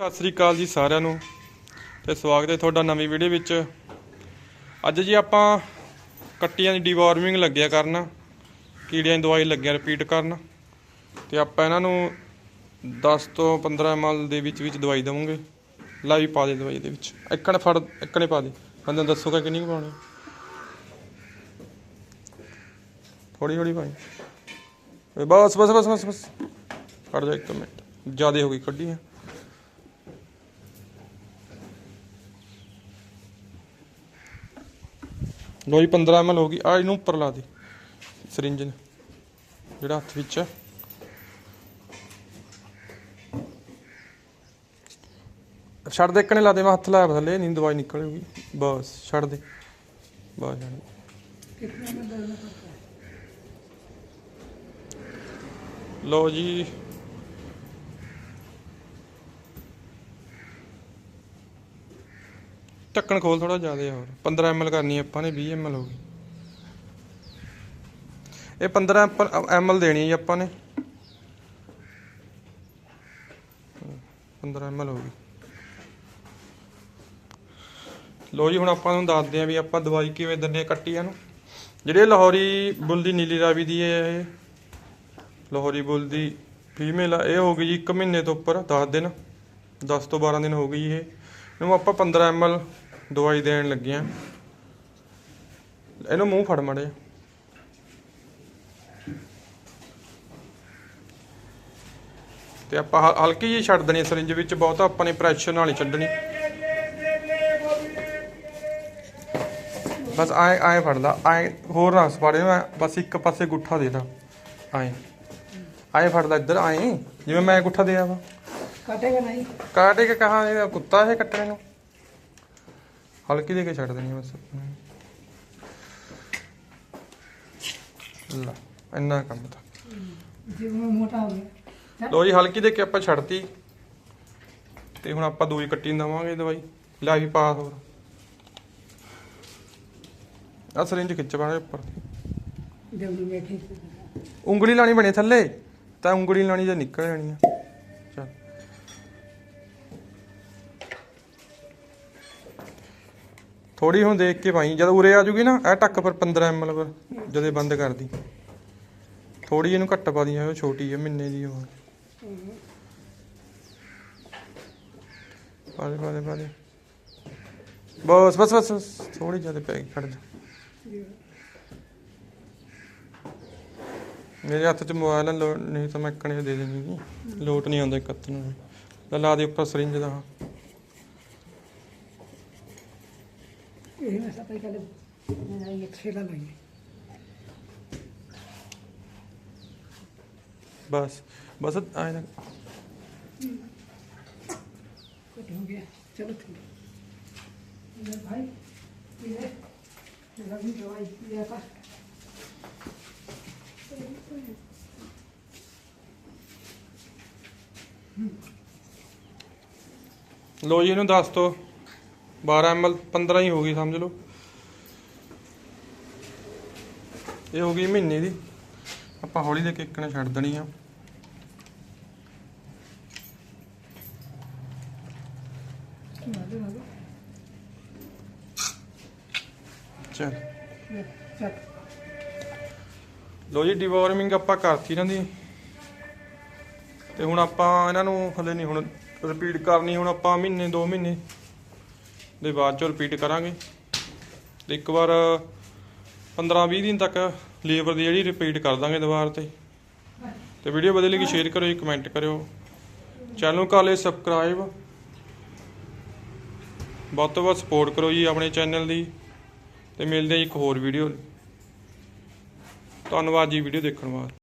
ਸਤਿ ਸ੍ਰੀ ਅਕਾਲ ਜੀ ਸਾਰਿਆਂ ਨੂੰ ਤੇ ਸਵਾਗਤ ਹੈ ਤੁਹਾਡਾ ਨਵੀਂ ਵੀਡੀਓ ਵਿੱਚ। ਅੱਜ ਜੀ ਆਪਾਂ ਕੱਟੀਆਂ ਦੀ ਡੀਵਾਰਮਿੰਗ ਲੱਗਿਆ ਕਰਨਾ, ਕੀੜਿਆਂ ਦੀ ਦਵਾਈ ਲੱਗਿਆ ਰਿਪੀਟ ਕਰਨ ਤੇ ਆਪਾਂ ਇਹਨਾਂ ਨੂੰ 10 ਤੋਂ 15 ml ਦੇ ਵਿੱਚ ਵਿੱਚ ਦਵਾਈ ਦੇਵਾਂਗੇ। ਲਾਈ ਪਾ ਦੇ ਦਵਾਈ ਦੇ ਵਿੱਚ। ਇੱਕਣੇ ਫੜ ਇੱਕਣੇ ਪਾ ਦੇ। ਬੰਦੇ ਨੂੰ ਦੱਸੋਗਾ ਕਿੰਨੀ ਕੁ ਪਾਉਣੀ ਥੋੜੀ ਥੋੜੀ ਪਾਈ। ਬਸ ਬਸ ਬਸ ਬਸ ਬਸ। ਕੱਢ ਜਾ ਇੱਕ ਮਿੰਟ। ਜ਼ਿਆਦਾ ਹੋ ਗਈ ਕੱਢੀ ਹੈ। ਲੋ ਜੀ 15 ml ਹੋ ਗਈ। ਆ ਇਹਨੂੰ ਉੱਪਰ ਲਾ ਦੇ। ਸਰਿੰਜ ਨੇ। ਜਿਹੜਾ ਹੱਥ ਵਿੱਚ ਹੈ ਛੱਡ ਦੇ ਇੱਕਨੇ ਲਾ ਦੇ। ਮੈਂ ਹੱਥ ਲਾਇਆ ਥੱਲੇ, ਨਹੀਂ ਦਵਾਈ ਨਿਕਲੂਗੀ। ਬਸ, ਛੱਡ ਦੇ। ਬਸ ਛੱਡ ਦੇ। ਲਓ ਜੀ। ਢੱਕਣ ਖੋਲ ਥੋੜਾ ਜ਼ਿਆਦਾ ਹੋਰ। 15 ml ਕਰਨੀ ਆਪਾਂ ਨੇ 20 ml ਹੋ ਗਈ। ਇਹ 15 ml ਦੇਣੀ ਹੈ ਜੀ ਆਪਾਂ ਨੇ। 15 ml ਹੋ ਗਈ। ਲੋ ਜੀ, ਹੁਣ ਆਪਾਂ ਨੂੰ ਦੱਸਦੇ ਆਂ ਵੀ ਆਪਾਂ ਦਵਾਈ ਕਿਵੇਂ ਦਿੰਦੇ ਆ ਕੱਟੀਆਂ ਨੂੰ। ਜਿਹੜੇ ਲਾਹੌਰੀ ਬੁੱਲ ਦੀ ਨੀਲੀ ਰਾਵੀ ਦੀ ਹੈ, ਇਹ ਲਾਹੌਰੀ ਬੁੱਲ ਦੀ ਫੀਮੇਲ ਆ, ਇਹ ਹੋ ਗਈ ਜੀ 1 ਮਹੀਨੇ ਤੋਂ ਉੱਪਰ 10 ਦਿਨ। 10 ਤੋਂ 12 ਦਿਨ ਹੋ ਗਈ ਇਹ। ਇਹਨੂੰ ਆਪਾਂ 15 ml ਦਵਾਈ ਦੇਣ ਲੱਗੀਆਂ। ਇਹਨੂੰ ਮੂੰਹ ਫੜ ਮੜਿਆ ਤੇ ਆਪਾਂ ਹਲਕੀ ਜਿਹੀ ਛੱਡ ਦੇਣੀ ਸਰਿੰਜ ਵਿੱਚ ਬਹੁਤਾ ਆਪਾਂ ਪ੍ਰੈਸ਼ਰ ਨਾਲ ਹੀ ਛੱਡਣੀ। ਬਸ ਆਏ ਆਏ ਫੜ ਆਏ ਹੋਰ ਰਸ ਸਪਾੜੇ ਮੈਂ ਬਸ ਇੱਕ ਪਾਸੇ ਗੁੱਠਾ ਦੇ ਲਾ ਆਏ ਆਏ ਫੜਦਾ ਇੱਧਰ ਆਏ ਜਿਵੇਂ ਮੈਂ ਗੁੱਠਾ ਦੇ ਆਵਾ। ਕਾਟੇਗਾ ਨਹੀਂ। ਕਾਟੇਗਾ ਕਹਾਂ ਇਹਦਾ ਕੁੱਤਾ ਹੈ ਕੱਟਣੇ ਨੂੰ। ਹਲਕੀ ਦੇ ਕੇ ਛੱਡ ਦੇਣੀ ਬਸ। ਲਾ ਇੰਨਾ ਕੰਮ ਤਾਂ। ਜਿਵੇਂ ਮੋਟਾ ਹੋ ਗਿਆ। ਲੋ ਜੀ ਹਲਕੀ ਦੇ ਕੇ ਆਪਾਂ ਛੱਡਤੀ। ਤੇ ਹੁਣ ਆਪਾਂ ਦੂਜੀ ਕੱਟੀ ਦਵਾਂਗੇ ਦਵਾਈ। ਲੈ ਵੀ ਪਾ ਹੋਰ। ਆ ਸਰਿੰਜ ਖਿੱਚ ਬਾਣੇ ਉੱਪਰ। ਉਂਗਲੀ ਲਾਣੀ ਬਣੇ ਥੱਲੇ। ਤਾਂ ਉਂਗਲੀ ਲਾਣੀ ਜੇ ਨਿਕਲ ਜਾਣੀ ਆ। ਥੋੜੀ ਹੁਣ ਦੇਖ ਕੇ ਪਾਈ ਜਦ ਉਰੇ ਆ ਜੂਗੀ ਨਾ, ਇਹ ਟੱਕ ਪਰ 15 ml ਪਰ ਜਦੇ ਬੰਦ ਕਰਦੀ। ਥੋੜੀ ਇਹਨੂੰ ਘੱਟ ਪਾ ਦੀ ਉਹ ਛੋਟੀ ਹੈ ਮਹੀਨੇ ਦੀ ਉਹ। ਪਾ ਦੇ ਪਾ ਦੇ ਪਾ ਦੇ। ਬਸ ਬਸ ਬਸ ਬਸ ਥੋੜੀ ਜ਼ਿਆਦਾ ਪੈ ਗਈ, ਖੜ ਜਾ। ਮੇਰੇ ਹੱਥ 'ਚ ਮੋਬਾਈਲ ਨਹੀਂ ਤਾਂ ਮੈਂ ਕਣੇ ਦੇ ਦੇਣੀ ਲੋਟ ਨਹੀਂ ਆਉਂਦਾ ਕੱਤ ਨੂੰ। ਲਾ ਦੇ ਉੱਪਰ ਸਰਿੰਜ ਦਾ। ਇਹ ਮੈਂ ਸਭ ਪਹਿਲੇ ਮੈਂ ਇਹ ਖੇਲਾ ਲਈ ਬਸ ਬਸ ਆਏ ਨਾ। ਕੁਟ ਹੋ ਗਿਆ। ਚਲੋ ਠੀਕ ਇਹ ਲੋ ਜੀ ਇਹਨੂੰ ਦੱਸ ਦੋ। 12 ml 15 ਹੀ ਹੋ ਗਈ, ਸਮਝ ਲਓ। ਇਹ ਹੋ ਗਈ ਮਹੀਨੇ ਦੀ। ਆਪਾਂ ਹੌਲੀ ਦੇ ਕੇ ਛੱਡ ਦੇਣੀ ਆ। ਚਲ। ਲੋ ਜੀ ਡਿਵੋਰਮਿੰਗ ਆਪਾਂ ਕਰਤੀ ਇਹਨਾਂ ਦੀ। ਤੇ ਹੁਣ ਆਪਾਂ ਇਹਨਾਂ ਨੂੰ ਹਲੇ ਨਹੀਂ ਹੁਣ ਰਿਪੀਟ ਕਰਨੀ, ਹੁਣ ਆਪਾਂ ਮਹੀਨੇ 2 ਮਹੀਨੇ। ਦੇ ਬਾਅਦ ਚੋਂ ਰਿਪੀਟ ਕਰਾਂਗੇ। ਤੇ ਇੱਕ ਵਾਰ 15-20 ਦਿਨ ਤੱਕ ਲੇਬਰ ਦੀ ਜਿਹੜੀ ਰਿਪੀਟ ਕਰ ਦਾਂਗੇ ਦੁਬਾਰਾ ਤੇ। ਤੇ ਵੀਡੀਓ ਵਧੀਆ ਲੱਗੀ ਸ਼ੇਅਰ ਕਰਿਓ ਜੀ ਕਮੈਂਟ ਕਰਿਓ। ਚੈਨਲ ਕਰ ਲਿਓ ਸਬਸਕ੍ਰਾਈਬ ਵੱਧ ਤੋਂ ਵੱਧ ਸਪੋਰਟ ਕਰੋ ਜੀ ਆਪਣੇ ਚੈਨਲ ਦੀ। ਤੇ ਮਿਲਦੇ ਜੀ ਇੱਕ ਹੋਰ ਵੀਡੀਓ ਧੰਨਵਾਦ ਜੀ ਵੀਡੀਓ ਦੇਖਣ ਵਾਸਤੇ।